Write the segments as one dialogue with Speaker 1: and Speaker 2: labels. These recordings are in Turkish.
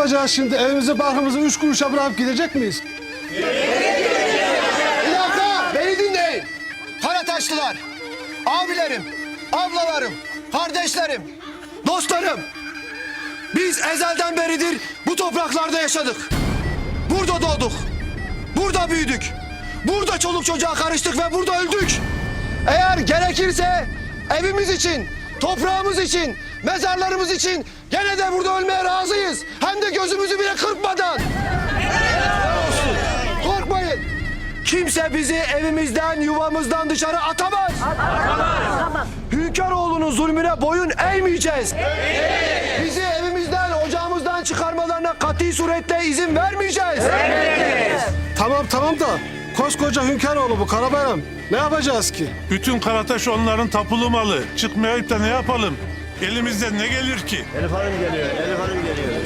Speaker 1: yapacağız şimdi? Evimizi barkımızı üç kuruşa bırakıp gidecek miyiz?
Speaker 2: Bir dakika beni dinleyin. Karataşlılar, abilerim, ablalarım, kardeşlerim, dostlarım. Biz ezelden beridir bu topraklarda yaşadık. Burada doğduk. Burada büyüdük. Burada çoluk çocuğa karıştık ve burada öldük. Eğer gerekirse evimiz için, toprağımız için, mezarlarımız için gene de burada ölmeye razıyız. Hem de gözümüzü bile kırpmadan. Korkmayın. Kimse bizi evimizden, yuvamızdan dışarı atamaz. Hünkâroğlu'nun zulmüne boyun eğmeyeceğiz. Bizi evimizden, ocağımızdan çıkarmalarına kati suretle izin vermeyeceğiz.
Speaker 1: Tamam tamam da koskoca Hünkaroğlu bu Karabayram. Ne yapacağız ki?
Speaker 3: Bütün Karataş onların tapulu malı. Çıkmayıp da ne yapalım? Elimizden ne gelir ki?
Speaker 4: Elif Hanım geliyor, Elif Hanım geliyor.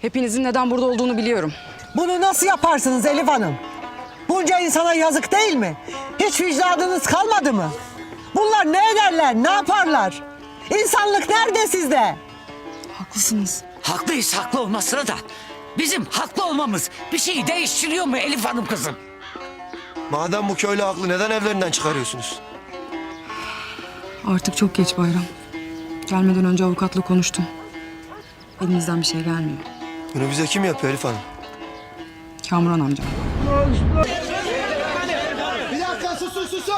Speaker 5: Hepinizin neden burada olduğunu biliyorum.
Speaker 6: Bunu nasıl yaparsınız Elif Hanım? Bunca insana yazık değil mi? Hiç vicdanınız kalmadı mı? Bunlar ne ederler, ne yaparlar? İnsanlık nerede sizde?
Speaker 5: Haklısınız.
Speaker 7: Haklıyız haklı olmasına da bizim haklı olmamız bir şeyi değiştiriyor mu Elif Hanım kızım?
Speaker 2: Madem bu köylü haklı neden evlerinden çıkarıyorsunuz?
Speaker 5: Artık çok geç Bayram. Gelmeden önce avukatla konuştum. Elimizden bir şey gelmiyor.
Speaker 2: Bunu bize kim yapıyor Elif Hanım?
Speaker 5: Kamuran amca.
Speaker 2: Bir dakika susun susun.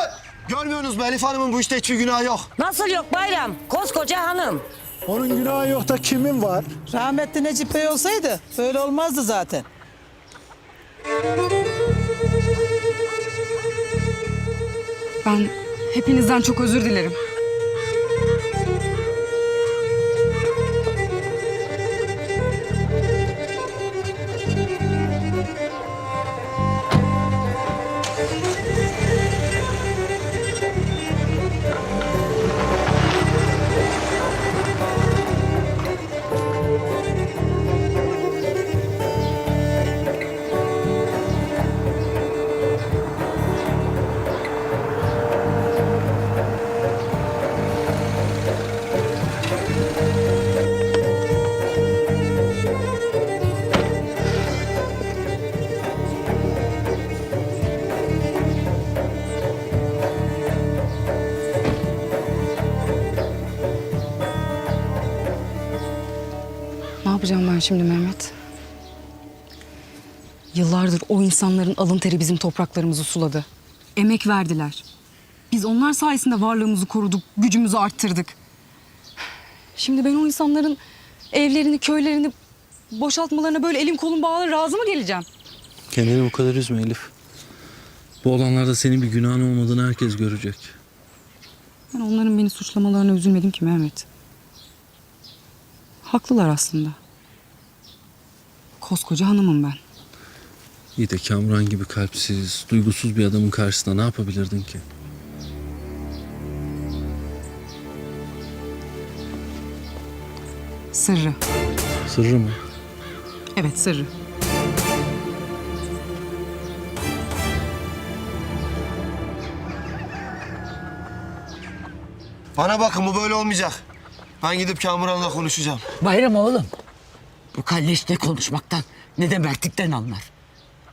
Speaker 2: Görmüyorsunuz mu Elif Hanım'ın bu işte hiçbir günahı yok.
Speaker 8: Nasıl yok bayram? Koskoca hanım.
Speaker 1: Onun günahı yok da kimin var?
Speaker 6: Rahmetli Necip Bey olsaydı böyle olmazdı zaten.
Speaker 5: Ben hepinizden çok özür dilerim. Ne yapacağım ben şimdi Mehmet? Yıllardır o insanların alın teri bizim topraklarımızı suladı. Emek verdiler. Biz onlar sayesinde varlığımızı koruduk, gücümüzü arttırdık. Şimdi ben o insanların evlerini, köylerini boşaltmalarına böyle elim kolum bağlı razı mı geleceğim?
Speaker 9: Kendini bu kadar üzme Elif. Bu olanlarda senin bir günahın olmadığını herkes görecek.
Speaker 5: Ben onların beni suçlamalarına üzülmedim ki Mehmet. Haklılar aslında. Koskoca hanımım ben.
Speaker 9: İyi de Kamran gibi kalpsiz, duygusuz bir adamın karşısında ne yapabilirdin ki?
Speaker 5: Sırrı.
Speaker 9: Sırrı mı?
Speaker 5: Evet sırrı.
Speaker 2: Bana bakın bu böyle olmayacak. Ben gidip Kamuran'la konuşacağım.
Speaker 7: Bayram oğlum. Bu kalleş ne konuşmaktan ne de mertlikten anlar.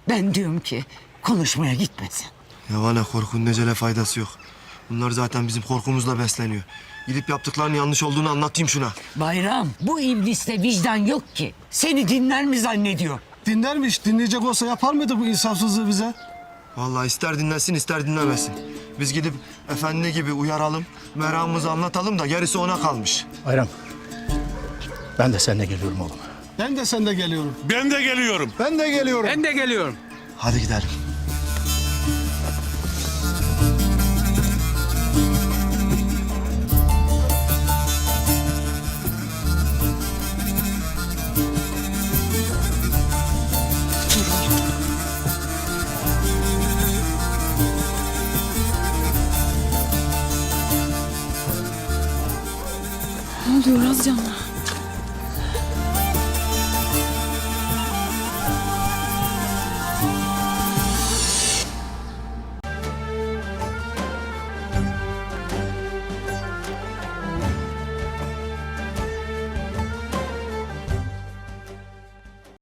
Speaker 7: Ben diyorum ki konuşmaya gitmesin.
Speaker 2: Ya bana korkunun necele faydası yok. Bunlar zaten bizim korkumuzla besleniyor. Gidip yaptıklarının yanlış olduğunu anlatayım şuna.
Speaker 7: Bayram bu ibliste vicdan yok ki. Seni dinler mi zannediyor?
Speaker 1: Dinlermiş. Dinleyecek olsa yapar mıydı bu insafsızlığı bize?
Speaker 2: Vallahi ister dinlesin ister dinlemesin. Biz gidip efendi gibi uyaralım, meramımızı anlatalım da gerisi ona kalmış.
Speaker 4: Bayram, ben de seninle geliyorum oğlum.
Speaker 1: Ben de sen de geliyorum.
Speaker 3: Ben de geliyorum.
Speaker 1: Ben de geliyorum.
Speaker 3: Ben de geliyorum.
Speaker 2: Hadi gidelim.
Speaker 5: Ne oluyor Razcan'la?